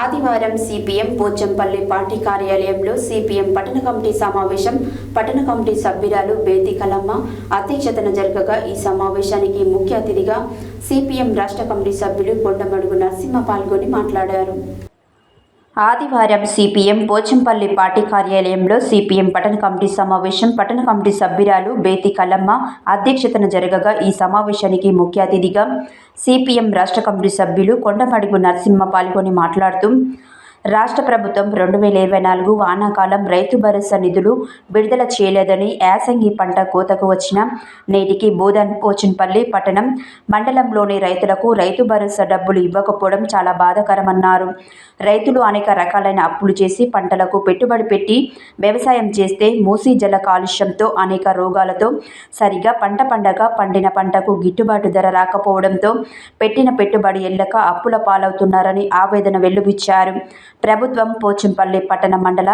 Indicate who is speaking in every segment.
Speaker 1: ఆదివారం CPM Pochampally party కార్యాలయంలో CPM పట్టణ కమిటీ సమావేశం. పట్టణ కమిటీ సభ్యురాలు బేతి కలమ్మ అధ్యక్షతన జరగగా ఈ సమావేశానికి ముఖ్య అతిథిగా సిపిఎం రాష్ట్ర కమిటీ సభ్యులు కొండమడుగు నరసింహ పాల్గొని మాట్లాడారు. ఆదివారం సిపిఎం పోచంపల్లి పార్టీ కార్యాలయంలో సిపిఎం పట్టణ కమిటీ సమావేశం. పట్టణ కమిటీ సభ్యురాలు బేతి కల్లమ్మ అధ్యక్షతన జరగగా ఈ సమావేశానికి ముఖ్య అతిథిగా సిపిఎం రాష్ట్ర కమిటీ సభ్యులు కొండమడుగు నరసింహ పాల్గొని మాట్లాడుతూ రాష్ట్ర ప్రభుత్వం రెండు వేల ఇరవై నాలుగు వానాకాలం రైతు భరోసా నిధులు విడుదల చేయలేదని యాసంగి పంట కోతకు వచ్చిన నేటికి బోధన్ పోచన్పల్లి పట్టణం మండలంలోని రైతులకు రైతు భరోసా డబ్బులు ఇవ్వకపోవడం చాలా బాధాకరమన్నారు. రైతులు అనేక రకాలైన అప్పులు చేసి పంటలకు పెట్టుబడి పెట్టి వ్యవసాయం చేస్తే మూసీ జల కాలుష్యంతో అనేక రోగాలతో సరిగా పంట పండగ పండిన పంటకు గిట్టుబాటు ధర రాకపోవడంతో పెట్టిన పెట్టుబడి ఎల్లక అప్పుల పాలవుతున్నారని ఆవేదన వెల్లువిచ్చారు. ప్రభుత్వం పోచంపల్లి పట్టణ మండల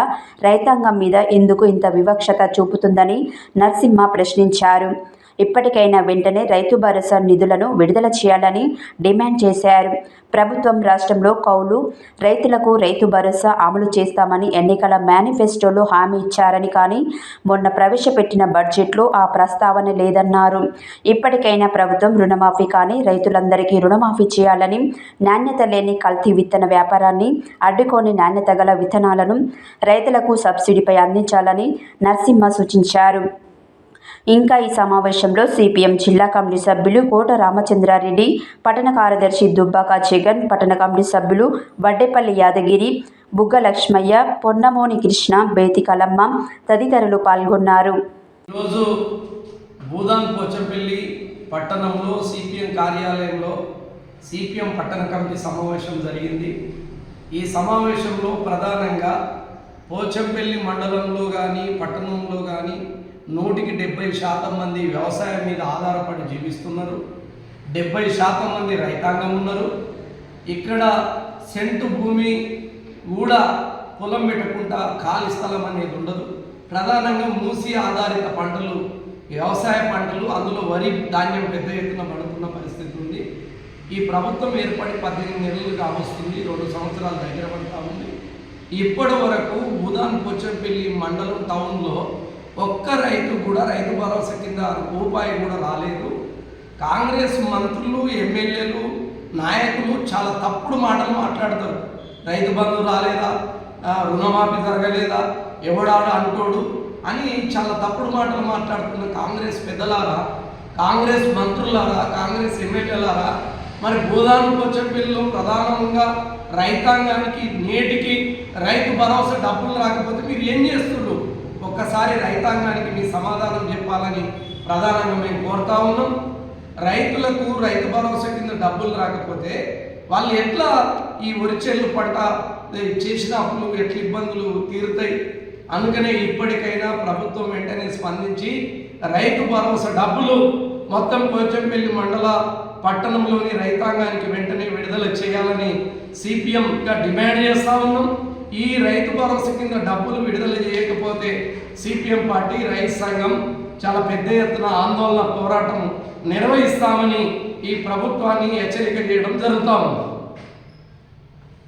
Speaker 1: రైతాంగం మీద ఎందుకు ఇంత వివక్షత చూపుతుందని నరసింహ ప్రశ్నించారు. ఇప్పటికైనా వెంటనే రైతు భరోసా నిధులను విడుదల చేయాలని డిమాండ్ చేశారు. ప్రభుత్వం రాష్ట్రంలో కౌలు రైతులకు రైతు భరోసా అమలు చేస్తామని ఎన్నికల మేనిఫెస్టోలో హామీ ఇచ్చారని కానీ మొన్న ప్రవేశపెట్టిన బడ్జెట్లో ఆ ప్రస్తావన లేదన్నారు. ఇప్పటికైనా ప్రభుత్వం రుణమాఫీ కానీ రైతులందరికీ రుణమాఫీ చేయాలని నాణ్యత లేని కల్తీ విత్తన వ్యాపారాన్ని అడ్డుకోని నాణ్యత గల విత్తనాలను రైతులకు సబ్సిడీపై అందించాలని నరసింహ సూచించారు. ఇంకా ఈ సమావేశంలో సిపిఎం జిల్లా కమిటీ సభ్యులు కోట రామచంద్రారెడ్డి పట్టణ కార్యదర్శి దుబ్బాక జగన్ పట్టణ కమిటీ సభ్యులు వడ్డేపల్లి యాదగిరి బుగ్గ లక్ష్మయ్య పొన్నమోని కృష్ణ బేతి కలమ్మ తదితరులు పాల్గొన్నారు.
Speaker 2: ఈరోజు భూదాన్ పోచంపల్లి పట్టణంలో సిపిఎం కార్యాలయంలో సిపిఎం పట్టణ కమిటీ సమావేశం జరిగింది. ఈ సమావేశంలో ప్రధానంగా పోచంపల్లి మండలంలో కానీ పట్టణంలో కానీ నూటికి డెబ్బై శాతం మంది వ్యవసాయం మీద ఆధారపడి జీవిస్తున్నారు. డెబ్బై శాతం మంది రైతాంగం ఉన్నారు. ఇక్కడ సెంటు భూమి కూడా పొలం పెట్టకుండా ఖాళీ స్థలం అనేది ఉండదు. ప్రధానంగా మూసి ఆధారిత పంటలు వ్యవసాయ పంటలు అందులో వరి ధాన్యం పెద్ద ఎత్తున పడుతున్న పరిస్థితి ఉంది. ఈ ప్రభుత్వం ఏర్పడి పద్దెనిమిది నెలలు కావస్తుంది రెండు సంవత్సరాల దగ్గర పడతా ఉంది. ఇప్పటి వరకు ఉదాన్ పోచంపల్లి మండలం టౌన్లో ఒక్క రైతు కూడా రైతు భరోసా కింద రూపాయి కూడా రాలేదు. కాంగ్రెస్ మంత్రులు ఎమ్మెల్యేలు నాయకులు చాలా తప్పుడు మాటలు మాట్లాడతారు. రైతు బంధు రాలేదా? రుణమాఫీ జరగలేదా? ఎవడాడు అంటోడు అని చాలా తప్పుడు మాటలు మాట్లాడుతున్న కాంగ్రెస్ పెద్దలారా కాంగ్రెస్ మంత్రులారా కాంగ్రెస్ ఎమ్మెల్యేలారా మరి భూదాను కొచ్చపల్లిలో ప్రధానంగా రైతాంగానికి నేటికి రైతు భరోసా డబ్బులు రాకపోతే మీరు ఏం చేస్తుండ్రు? ఒక్కసారి రైతాంగానికి మీ సమాధానం చెప్పాలని ప్రధానంగా మేము కోరుతా ఉన్నాం. రైతులకు రైతు భరోసా కింద డబ్బులు రాకపోతే వాళ్ళు ఎట్లా ఈ వరిచెల్లు పంట చేసిన అప్పులు ఎట్లా ఇబ్బందులు తీరుతాయి? అందుకనే ఇప్పటికైనా ప్రభుత్వం వెంటనే స్పందించి రైతు భరోసా డబ్బులు మొత్తం పోచంపల్లి మండల పట్టణంలోని రైతాంగానికి వెంటనే విడుదల చేయాలని సిపిఎంగా డిమాండ్ చేస్తా ఉన్నాం. ఈ రైతు భరోసా కింద డబ్బులు విడుదల చేయకపోతే సిపిఎం పార్టీ రైతు సంఘం చాలా పెద్ద ఎత్తున ఆందోళన పోరాటం నిర్వహిస్తామని ఈ ప్రభుత్వాన్ని హెచ్చరిక చేయడం జరుగుతా ఉంది.